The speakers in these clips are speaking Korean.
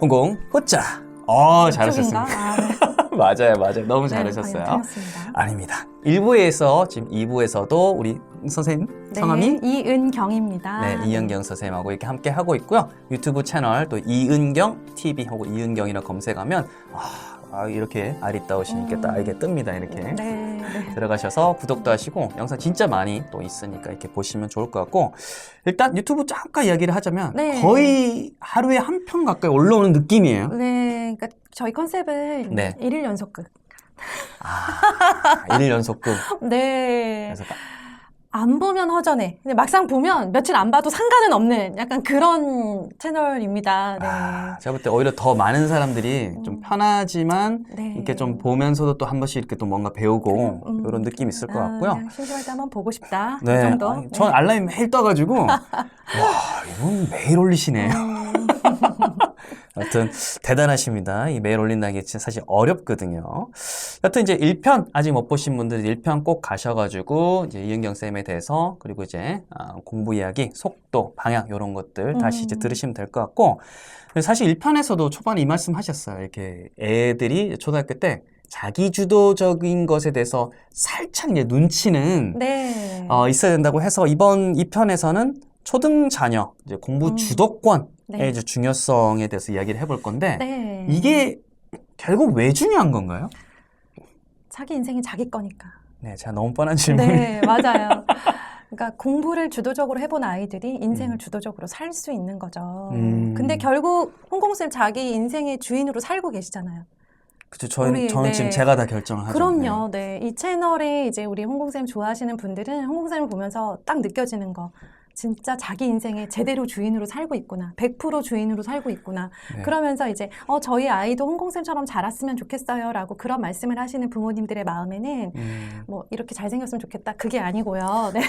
홍공 호자. 어, 잘하셨습니다. 아, 네. 맞아요, 맞아요. 너무 네, 잘하셨어요. 틀렸습니다. 아닙니다. 1부에서 지금 2부에서도 우리 선생님 네, 성함이 이은경입니다. 네, 이은경 선생님하고 이렇게 함께 하고 있고요. 유튜브 채널 또 이은경 TV 하고 이은경이라 검색하면 아, 아, 이렇게 아리따우시니까 딱 이게 뜹니다. 이렇게. 네, 네. 들어가셔서 구독도 하시고 영상 진짜 많이 또 있으니까 이렇게 보시면 좋을 것 같고 일단 유튜브 잠깐 이야기를 하자면 네. 거의 하루에 한 편 가까이 올라오는 느낌이에요. 네, 그러니까 저희 컨셉은 네. 일일 연속극. 아, 1일 연속극. 네. 그래서 딱 안 보면 허전해. 근데 막상 보면 며칠 안 봐도 상관은 없는 약간 그런 채널입니다. 네. 아, 제가 볼 때 오히려 더 많은 사람들이 좀 편하지만 네. 이렇게 좀 보면서도 또 한 번씩 이렇게 또 뭔가 배우고 음. 이런 느낌이 있을 것 아, 같고요. 그냥 심심할 때 한번 보고 싶다. 네, 이 정도. 아니, 전 알람이 매일 떠가지고 와 이분 매일 올리시네. 음, 여튼 대단하십니다. 이 매일 올린다는 게 진짜 사실 어렵거든요. 여튼 이제 1편 아직 못 보신 분들 1편 꼭 가셔가지고 이제 이은경 쌤에 대해서 그리고 이제 아, 공부 이야기, 속도, 방향 이런 것들 다시 이제 음. 들으시면 될 것 같고 사실 1편에서도 초반에 이 말씀 하셨어요. 이렇게 애들이 초등학교 때 자기 주도적인 것에 대해서 살짝 이제 눈치는 네. 어, 있어야 된다고 해서 이번 2편에서는 초등 자녀 이제 공부 음. 주도권의 네. 이제 중요성에 대해서 이야기를 해볼 건데 네. 이게 결국 왜 중요한 건가요? 자기 인생이 자기 거니까. 네, 제가 너무 뻔한 질문. 네, 맞아요. 그러니까 공부를 주도적으로 해본 아이들이 인생을 음. 주도적으로 살 수 있는 거죠. 음. 근데 결국 홍콩쌤 자기 인생의 주인으로 살고 계시잖아요. 그쵸, 저는, 저는 네. 지금 제가 다 결정을 하죠. 그럼요. 네. 이 채널에 이제 우리 홍콩쌤 좋아하시는 분들은 홍콩쌤을 보면서 딱 느껴지는 거. 진짜 자기 인생의 제대로 주인으로 살고 있구나. 100% 주인으로 살고 있구나. 네. 그러면서 이제, 어, 저희 아이도 홍콩쌤처럼 자랐으면 좋겠어요. 라고 그런 말씀을 하시는 부모님들의 마음에는 음, 뭐, 이렇게 잘생겼으면 좋겠다. 그게 아니고요. 네.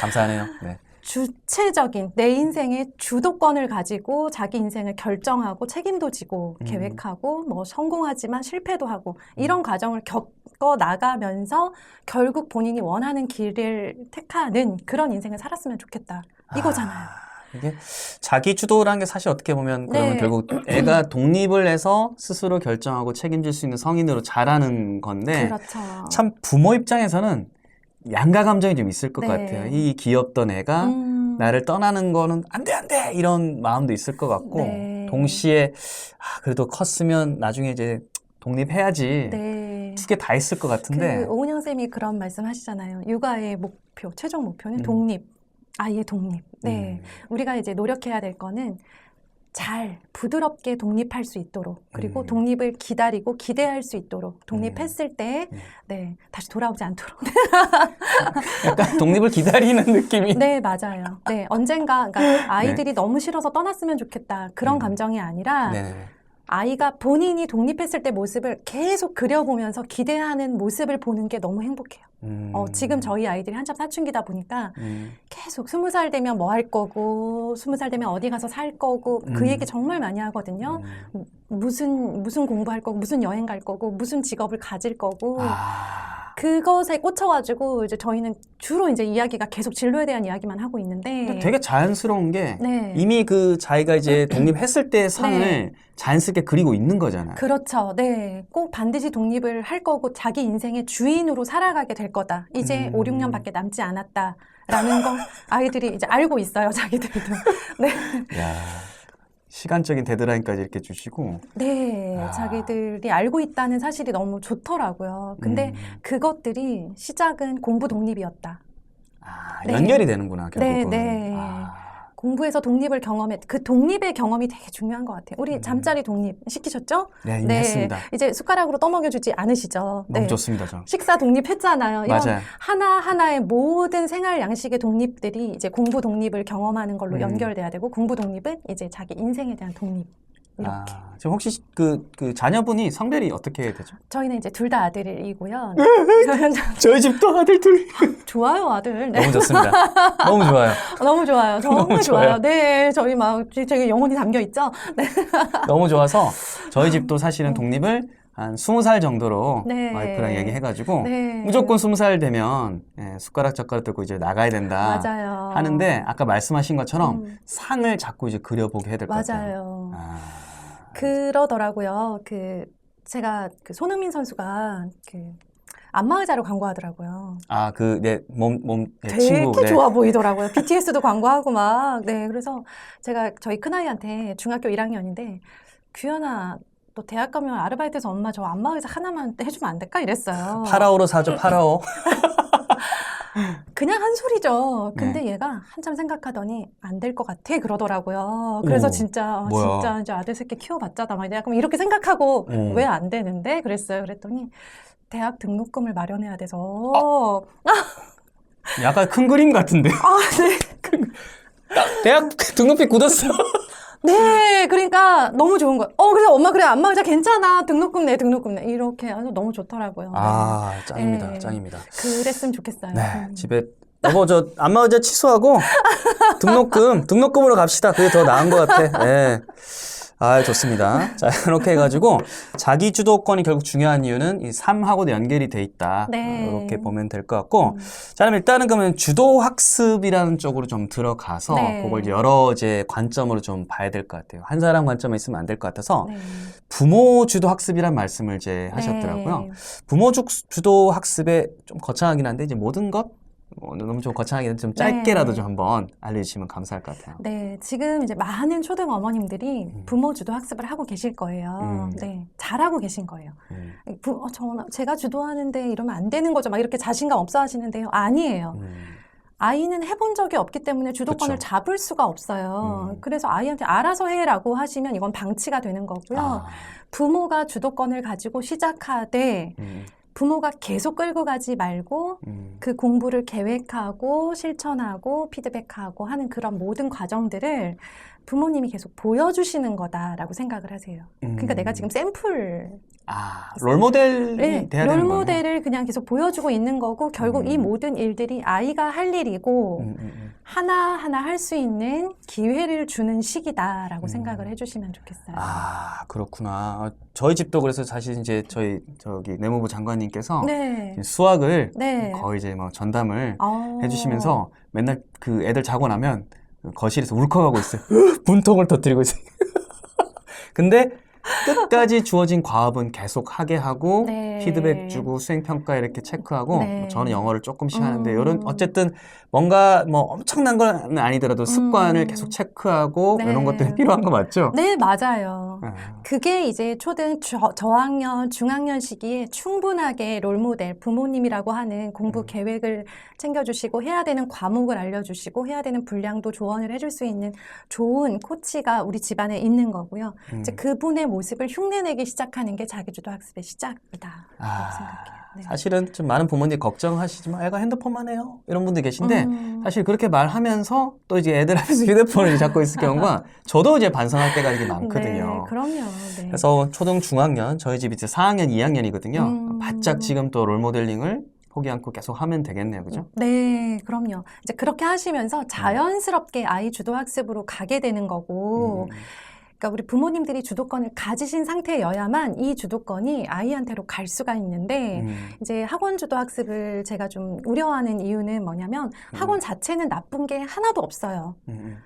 감사하네요. 네. 주체적인 내 인생의 주도권을 가지고 자기 인생을 결정하고 책임도 지고 음. 계획하고 뭐 성공하지만 실패도 하고 이런 과정을 겪 어 나가면서 결국 본인이 원하는 길을 택하는 그런 인생을 살았으면 좋겠다 이거잖아요. 아, 이게 자기 주도라는 게 사실 어떻게 보면 그러면 네. 결국 애가 독립을 해서 스스로 결정하고 책임질 수 있는 성인으로 자라는 건데 그렇죠. 참 부모 입장에서는 양가 감정이 좀 있을 것 네. 같아요. 이 귀엽던 애가 음, 나를 떠나는 거는 안 돼, 안 돼! 이런 마음도 있을 것 같고, 네. 동시에, 아, 그래도 컸으면 나중에 이제 독립해야지. 네. 두 개 다 있을 것 같은데, 그 오은영 쌤이 그런 말씀하시잖아요. 육아의 목표, 최종 목표는 음. 독립, 아이의 독립. 네. 음, 우리가 이제 노력해야 될 거는 잘 부드럽게 독립할 수 있도록 그리고 음. 독립을 기다리고 기대할 수 있도록 독립했을 때 음. 네, 다시 돌아오지 않도록 약간 독립을 기다리는 느낌이. 네 맞아요 네 언젠가 그러니까 아이들이 너무 싫어서 떠났으면 좋겠다 그런 음. 감정이 아니라 네. 아이가 본인이 독립했을 때 모습을 계속 그려보면서 기대하는 모습을 보는 게 너무 행복해요 음, 어, 지금 저희 아이들이 한참 사춘기다 보니까 음, 계속 스무 살 되면 뭐 할 거고 스무 살 되면 어디 가서 살 거고 그 음. 얘기 정말 많이 하거든요. 음. 무슨 무슨 공부할 거고 무슨 여행 갈 거고 무슨 직업을 가질 거고 아, 그것에 꽂혀가지고 이제 저희는 주로 이제 이야기가 계속 진로에 대한 이야기만 하고 있는데 되게 자연스러운 게, 네 이미 그 자기가 이제 독립했을 때의 상을 네. 자연스럽게 그리고 있는 거잖아요. 그렇죠. 네. 꼭 반드시 독립을 할 거고 자기 인생의 주인으로 살아가게 될 거다. 이제 음. 오, 5, 6년밖에 남지 않았다. 라는 건 아이들이 이제 알고 있어요, 자기들도. 네. 야 시간적인 데드라인까지 이렇게 주시고. 네, 아. 자기들이 알고 있다는 사실이 너무 좋더라고요. 근데 음, 그것들이 시작은 공부 독립이었다. 아, 네. 연결이 되는구나, 결국은. 네, 네. 아. 공부에서 독립을 경험했, 그 독립의 경험이 되게 중요한 것 같아요. 우리 음. 잠자리 독립 시키셨죠? 네, 이미 했습니다. 이제 숟가락으로 떠먹여주지 않으시죠? 너무 네. 좋습니다, 저. 식사 독립했잖아요. 이런 맞아요. 하나 하나의 모든 생활 양식의 독립들이 이제 공부 독립을 경험하는 걸로 음. 연결돼야 되고, 공부 독립은 이제 자기 인생에 대한 독립. 이렇게. 아, 지금 혹시 그, 그 자녀분이 성별이 어떻게 되죠? 저희는 이제 둘 다 아들이고요. 저희 집도 아들 둘. 좋아요, 아들. 네. 너무 좋습니다. 너무 좋아요. 너무 좋아요. 정말 너무 좋아요. 좋아요. 네, 저희 막 되게 영혼이 담겨 있죠. 네. 너무 좋아서 저희 집도 사실은 독립을 한 20살 정도로 네. 와이프랑 얘기해가지고 네. 무조건 20살 되면 예, 숟가락 젓가락 들고 이제 나가야 된다 맞아요. 하는데 아까 말씀하신 것처럼 음. 상을 자꾸 이제 그려보게 해야 될 것 같아요. 맞아요. 아, 그러더라고요. 그 제가 그 손흥민 선수가 그 안마의자로 광고하더라고요. 아, 그, 내 몸, 몸, 내 되게 친구. 네. 좋아 보이더라고요. BTS도 광고하고 막. 네, 그래서 제가 저희 큰아이한테 중학교 1학년인데 규현아, 너 대학 가면 아르바이트해서 엄마 저 안마의자 하나만 해주면 안 될까? 이랬어요. 파라오로 사죠, 파라오. 그냥 한 소리죠. 근데 네. 얘가 한참 생각하더니 안 될 것 같아 그러더라고요. 그래서 오, 진짜 어, 뭐야. 진짜 이제 아들 새끼 키워봤자다 막 약간 이렇게 생각하고 음. 왜안 되는데 그랬어요. 그랬더니 대학 등록금을 마련해야 돼서 약간 큰 그림 같은데. 아, 네. 대학 등록비 굳었어. 네, 그러니까 너무 좋은 거예요. 어, 그래서 엄마 그래 안마의자 괜찮아 등록금 내 등록금 내 이렇게 해서 너무 좋더라고요. 아, 짱입니다, 네. 짱입니다. 그랬으면 좋겠어요. 네, 음. 집에 여보 저 안마 의자 취소하고 등록금 등록금으로 갑시다. 그게 더 나은 것 같아. 네. 아 좋습니다. 자 이렇게 해가지고 자기 주도권이 결국 중요한 이유는 이 삶하고도 연결이 돼 있다. 네. 이렇게 보면 될 것 같고 음. 자 그럼 일단은 그러면 주도 학습이라는 쪽으로 좀 들어가서 네. 그걸 여러 이제 관점으로 좀 봐야 될 것 같아요. 한 사람 관점에 있으면 안 될 것 같아서 네. 부모 주도 학습이란 말씀을 이제 하셨더라고요. 네. 부모 주- 주도 학습에 좀 거창하긴 한데 이제 모든 것 어, 너무 좀 거창하긴 한데 좀 짧게라도 네. 좀 한번 알려주시면 감사할 것 같아요. 네, 지금 이제 많은 초등 어머님들이 음. 부모 주도 학습을 하고 계실 거예요. 음. 네, 잘하고 계신 거예요. 음, 부, 어, 저, 제가 주도하는데 이러면 안 되는 거죠. 막 이렇게 자신감 없어 하시는데요. 아니에요. 음, 아이는 해본 적이 없기 때문에 주도권을 그쵸. 잡을 수가 없어요. 음. 그래서 아이한테 알아서 해라고 하시면 이건 방치가 되는 거고요. 아, 부모가 주도권을 가지고 시작하되 음, 부모가 계속 끌고 가지 말고 음, 그 공부를 계획하고 실천하고 피드백하고 하는 그런 모든 과정들을 부모님이 계속 보여주시는 거다라고 생각을 하세요. 그러니까 음. 내가 지금 샘플, 아, 롤모델이 네, 돼야 되는. 롤모델을 그냥 계속 보여주고 있는 거고 결국 음. 이 모든 일들이 아이가 할 일이고 음, 음, 음. 하나하나 할 수 있는 기회를 주는 시기다라고 음. 생각을 해주시면 좋겠어요. 아, 그렇구나. 어, 저희 집도 그래서 사실 이제 저희 저기 내무부 장관님께서 네. 수학을 네. 거의 이제 뭐 전담을 어. 해주시면서 맨날 그 애들 자고 나면 거실에서 울컥하고 있어요. 분통을 터뜨리고 있어요. 근데 끝까지 주어진 과업은 계속 하게 하고 네. 피드백 주고 수행 평가 이렇게 체크하고 네. 뭐 저는 영어를 조금씩 하는데 음. 이런 어쨌든 뭔가 뭐 엄청난 건 아니더라도 습관을 음. 계속 체크하고 네. 이런 것들이 필요한 거 맞죠? 네, 맞아요. 아, 그게 이제 초등 저, 저학년, 중학년 시기에 충분하게 롤모델, 부모님이라고 하는 공부 음. 계획을 챙겨주시고 해야 되는 과목을 알려주시고 해야 되는 분량도 조언을 해줄 수 있는 좋은 코치가 우리 집안에 있는 거고요. 음. 이제 그분의 모습을 흉내내기 시작하는 게 자기주도 학습의 시작이다. 아, 생각해요. 네. 사실은 좀 많은 부모님이 걱정하시지만 애가 핸드폰만 해요 이런 분들 계신데 음. 사실 그렇게 말하면서 또 이제 애들 앞에서 휴대폰을 잡고 있을 경우가 저도 이제 반성할 때가 이게 많거든요. 네, 그럼요. 네. 그래서 초등 중학년 저희 집이 이제 4학년 2학년이거든요. 음. 바짝 지금 또 롤모델링을 포기 않고 계속 하면 되겠네요, 그죠? 네, 그럼요. 이제 그렇게 하시면서 자연스럽게 아이 주도 학습으로 가게 되는 거고, 음, 그러니까 우리 부모님들이 주도권을 가지신 상태여야만 이 주도권이 아이한테로 갈 수가 있는데, 음, 이제 학원 주도 학습을 제가 좀 우려하는 이유는 뭐냐면 학원 자체는 나쁜 게 하나도 없어요. 음, 음.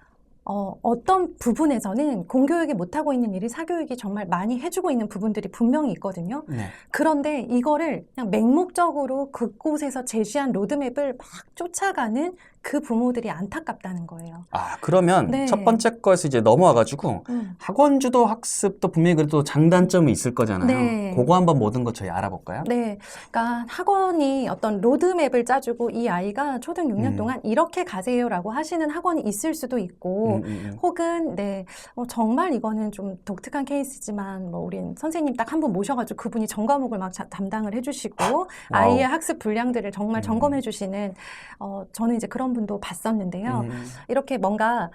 어, 어떤 부분에서는 공교육이 못하고 있는 일이 사교육이 정말 많이 해주고 있는 부분들이 분명히 있거든요. 네. 그런데 이거를 그냥 맹목적으로 그곳에서 제시한 로드맵을 막 쫓아가는 그 부모들이 안타깝다는 거예요. 아, 그러면 네. 첫 번째 거에서 이제 넘어와가지고 음. 학원 주도 학습도 분명히 그래도 장단점이 있을 거잖아요. 네. 그거 한번 모든 거 저희 알아볼까요? 네. 그러니까 학원이 어떤 로드맵을 짜주고 이 아이가 초등 6년 음. 동안 이렇게 가세요라고 하시는 학원이 있을 수도 있고, 음, 음, 음. 혹은 네 어, 정말 이거는 좀 독특한 케이스지만 뭐 우린 선생님 딱 한 분 모셔가지고 그분이 전 과목을 막 자- 담당을 해주시고 아이의 학습 분량들을 정말 음. 점검해주시는 어, 저는 이제 그런 분도 봤었는데요. 음, 이렇게 뭔가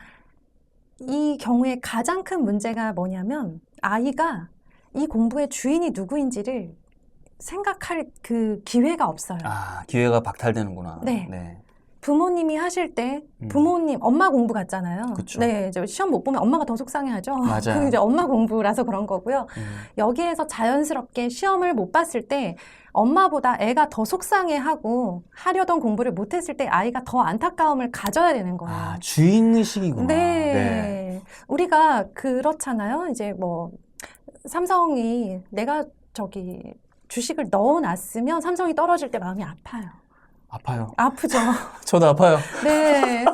이 경우에 가장 큰 문제가 뭐냐면 아이가 이 공부의 주인이 누구인지를 생각할 그 기회가 없어요. 아, 기회가 박탈되는구나. 네. 부모님이 하실 때 음. 부모님 엄마 공부 같잖아요. 그쵸. 네, 이제 시험 못 보면 엄마가 더 속상해하죠. 맞아요. 이제 엄마 공부라서 그런 거고요. 음. 여기에서 자연스럽게 시험을 못 봤을 때 엄마보다 애가 더 속상해하고 하려던 공부를 못했을 때 아이가 더 안타까움을 가져야 되는 거예요. 아, 주인 의식이구나. 네. 우리가 그렇잖아요. 이제 뭐 삼성이 내가 저기 주식을 넣어놨으면 삼성이 떨어질 때 마음이 아파요. 아파요. 아프죠. 저도 아파요. 네.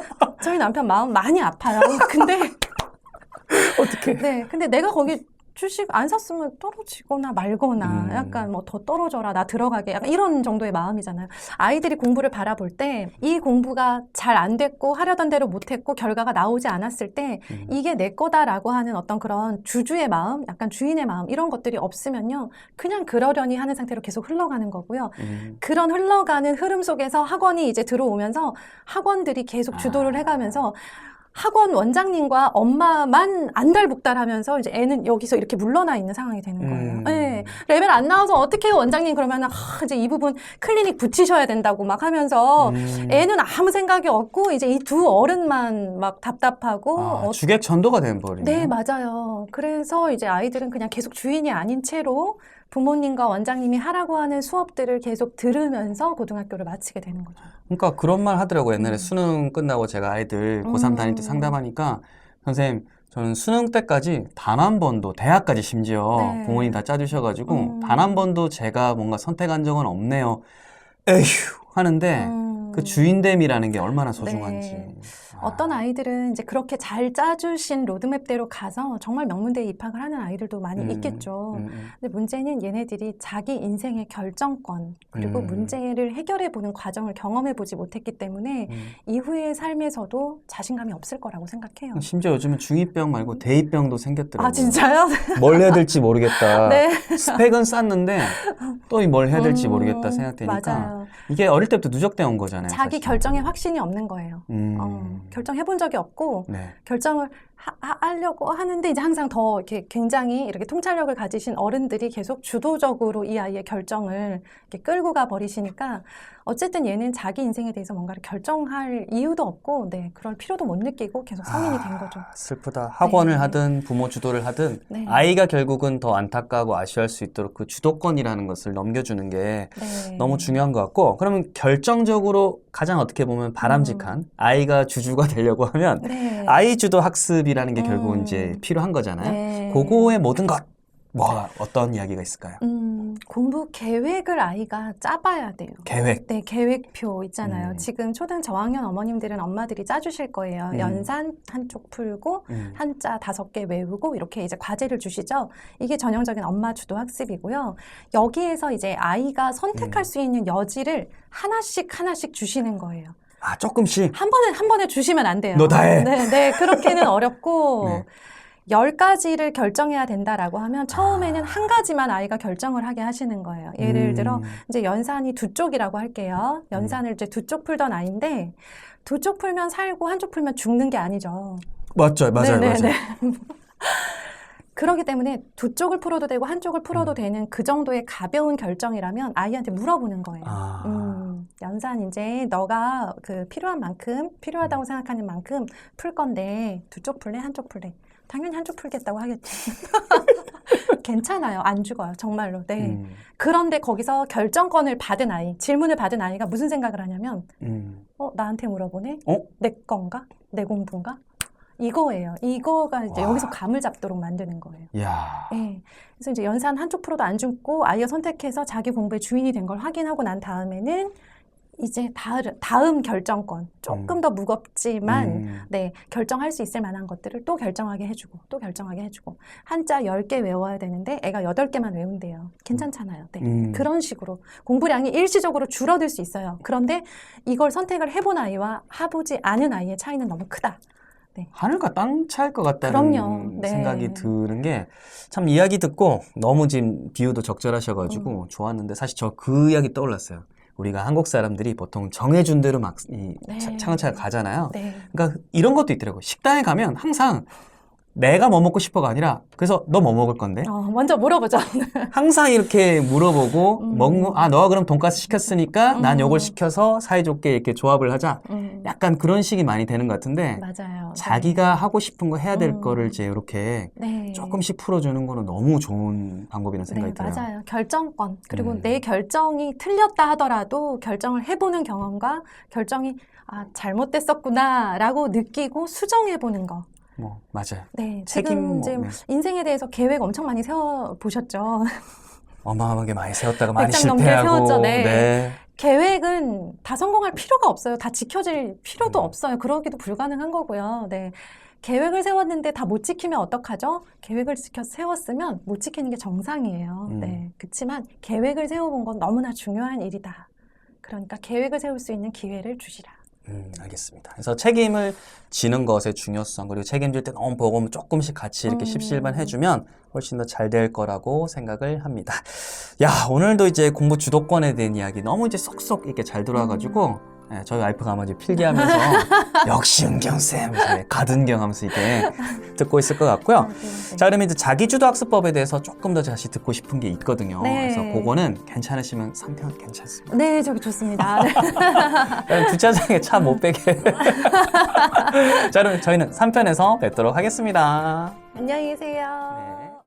저희 남편 마음 많이 아파요. 근데 어떻게? 네. 근데 내가 거기 주식 안 샀으면 떨어지거나 말거나 음. 약간 뭐 더 떨어져라 나 들어가게 약간 이런 정도의 마음이잖아요. 아이들이 공부를 바라볼 때 이 공부가 잘 안 됐고 하려던 대로 못했고 결과가 나오지 않았을 때 음. 이게 내 거다라고 하는 어떤 그런 주주의 마음, 약간 주인의 마음 이런 것들이 없으면요 그냥 그러려니 하는 상태로 계속 흘러가는 거고요. 음. 그런 흘러가는 흐름 속에서 학원이 이제 들어오면서 학원들이 계속 주도를 아. 해가면서 학원 원장님과 엄마만 안달복달하면서 이제 애는 여기서 이렇게 물러나 있는 상황이 되는 거예요. 음. 네. 레벨 안 나와서 어떻게 해요, 원장님 그러면 아, 이제 이 부분 클리닉 붙이셔야 된다고 막 하면서 음. 애는 아무 생각이 없고 이제 이 두 어른만 막 답답하고 아, 어, 주객 전도가 돼버리네. 네, 맞아요. 그래서 이제 아이들은 그냥 계속 주인이 아닌 채로 부모님과 원장님이 하라고 하는 수업들을 계속 들으면서 고등학교를 마치게 되는 거죠. 그러니까 그런 말 하더라고요. 옛날에 음. 수능 끝나고 제가 아이들 고3 다닐 때 음. 상담하니까 선생님 저는 수능 때까지 단 한 번도 대학까지 심지어 네. 부모님 다 짜주셔가지고 음. 단한 번도 제가 뭔가 선택한 적은 없네요. 에휴 하는데 음. 그 주인됨이라는 게 얼마나 소중한지. 네. 아. 어떤 아이들은 이제 그렇게 잘 짜주신 로드맵대로 가서 정말 명문대에 입학을 하는 아이들도 많이 음, 있겠죠. 음, 음. 근데 문제는 얘네들이 자기 인생의 결정권 그리고 음. 문제를 해결해 보는 과정을 경험해 보지 못했기 때문에 음. 이후의 삶에서도 자기감이 없을 거라고 생각해요. 심지어 요즘은 중2병 말고 대2병도 생겼더라고요. 아 진짜요? 뭘 해야 될지 모르겠다. 네. 스펙은 쌌는데 또 뭘 해야 될지 모르겠다 음, 생각되니까 맞아요. 이게 어릴 때부터 누적돼 온 거잖아요. 자기 사실. 결정에 확신이 없는 거예요. 음. 어, 결정해 본 적이 없고 네. 결정을 하, 려고 하는데 이제 항상 더 이렇게 굉장히 이렇게 통찰력을 가지신 어른들이 계속 주도적으로 이 아이의 결정을 이렇게 끌고 가 버리시니까 어쨌든 얘는 자기 인생에 대해서 뭔가를 결정할 이유도 없고 네 그럴 필요도 못 느끼고 계속 성인이 된 거죠. 아, 슬프다. 학원을 네. 하든 부모 주도를 하든 네. 아이가 결국은 더 안타까워 아쉬워할 수 있도록 그 주도권이라는 것을 넘겨주는 게 네. 너무 중요한 것 같고 그러면 결정적으로 가장 어떻게 보면 바람직한 아이가 주주가 되려고 하면 음. 네. 아이 주도 학습이라는 게 결국은 음. 이제 필요한 거잖아요. 네. 그거의 모든 것 뭐가 어떤 이야기가 있을까요? 음, 공부 계획을 아이가 짜봐야 돼요. 계획. 네, 계획표 있잖아요. 음. 지금 초등 저학년 어머님들은 엄마들이 짜주실 거예요. 음. 연산 한쪽 풀고 음. 한자 다섯 개 외우고 이렇게 이제 과제를 주시죠. 이게 전형적인 엄마 주도 학습이고요. 여기에서 이제 아이가 선택할 음. 수 있는 여지를 하나씩 하나씩 주시는 거예요. 아 조금씩. 한 번에 한 번에 주시면 안 돼요. 너 다 해. 네, 네 그렇게는 어렵고 네. 열 가지를 결정해야 된다라고 하면 처음에는 아. 한 가지만 아이가 결정을 하게 하시는 거예요. 예를 음. 들어 이제 연산이 두 쪽이라고 할게요. 연산을 이제 두 쪽 풀던 아이인데 두 쪽 풀면 살고 한쪽 풀면 죽는 게 아니죠. 맞죠, 맞아요, 네, 맞아요. 네, 네. 그렇기 때문에 두 쪽을 풀어도 되고 한쪽을 풀어도 음. 되는 그 정도의 가벼운 결정이라면 아이한테 물어보는 거예요. 아. 음, 연산 이제 너가 그 필요한 만큼 음. 필요하다고 생각하는 만큼 풀 건데 두 쪽 풀래 한쪽 풀래 당연히 한쪽 풀겠다고 하겠지. 괜찮아요. 안 죽어요. 정말로. 네. 음, 그런데 거기서 결정권을 받은 아이, 질문을 받은 아이가 무슨 생각을 하냐면 음. 어, 나한테 물어보네? 어? 내 건가? 내 공부인가? 이거예요. 이거가 이제 와. 여기서 감을 잡도록 만드는 거예요. 야. 예. 그래서 이제 연산 한쪽 풀어도 안 죽고 아이가 선택해서 자기 공부의 주인이 된 걸 확인하고 난 다음에는 이제 다음, 다음 결정권 조금 음. 더 무겁지만 음. 네, 결정할 수 있을 만한 것들을 또 결정하게 해주고, 또 결정하게 해주고. 한자 10개 외워야 되는데 애가 8개만 외운대요. 괜찮잖아요. 네. 음. 그런 식으로 공부량이 일시적으로 줄어들 수 있어요. 그런데 이걸 선택을 해본 아이와 해보지 않은 아이의 차이는 너무 크다. 하늘과 땅 차일 것 같다는 그럼요. 네. 생각이 드는 게 참 이야기 듣고 너무 지금 비유도 적절하셔가지고 음. 좋았는데 사실 저 그 이야기 떠올랐어요. 우리가 한국 사람들이 보통 정해준 대로 막 이 네. 차근차근 가잖아요. 네. 그러니까 이런 것도 있더라고요. 식당에 가면 항상 내가 뭐 먹고 싶어가 아니라 그래서 너 뭐 먹을 건데? 어, 먼저 물어보죠. 항상 이렇게 물어보고 음. 먹는 아 너가 그럼 돈가스 시켰으니까 난 음. 요걸 시켜서 사이좋게 이렇게 조합을 하자. 음, 약간 그런 식이 많이 되는 것 같은데 맞아요. 자기가 하고 싶은 거 해야 될 음. 거를 이제 이렇게 네. 조금씩 풀어주는 거는 너무 좋은 방법이라는 생각이 네, 들어요. 맞아요. 결정권. 그리고 음. 내 결정이 틀렸다 하더라도 결정을 해보는 경험과 결정이 아, 잘못됐었구나라고 느끼고 수정해보는 거. 뭐 맞아요. 네, 책임 지금 뭐, 네. 인생에 대해서 계획 엄청 많이 세워 보셨죠. 어마어마하게 많이 세웠다가 많이 넘게 실패하고 세웠죠, 네. 네. 계획은 다 성공할 필요가 없어요. 다 지켜질 필요도 음. 없어요. 그러기도 불가능한 거고요. 네. 계획을 세웠는데 다 못 지키면 어떡하죠? 계획을 지켜 세웠으면 못 지키는 게 정상이에요. 음. 네. 그렇지만 계획을 세워본 건 너무나 중요한 일이다. 그러니까 계획을 세울 수 있는 기회를 주시라. 음, 알겠습니다. 그래서 책임을 지는 것의 중요성 그리고 책임질 때 너무 보고 조금씩 같이 이렇게 음. 십시일반 해주면 훨씬 더 잘 될 거라고 생각을 합니다. 야 오늘도 이제 공부 주도권에 대한 이야기 너무 이제 쏙쏙 이렇게 잘 들어와가지고 예, 저희 와이프가 아마 이제 필기하면서 역시 은경쌤 가든경 하면서 이렇게 듣고 있을 것 같고요. 네. 자 그러면 이제 자기주도 학습법에 대해서 조금 더 다시 듣고 싶은 게 있거든요. 네. 그래서 그거는 괜찮으시면 3편 괜찮습니다. 네, 저기 좋습니다. 네. 그냥 주차장에 차 못 빼게. 자, 그럼 저희는 3편에서 뵙도록 하겠습니다. 안녕히 계세요. 네.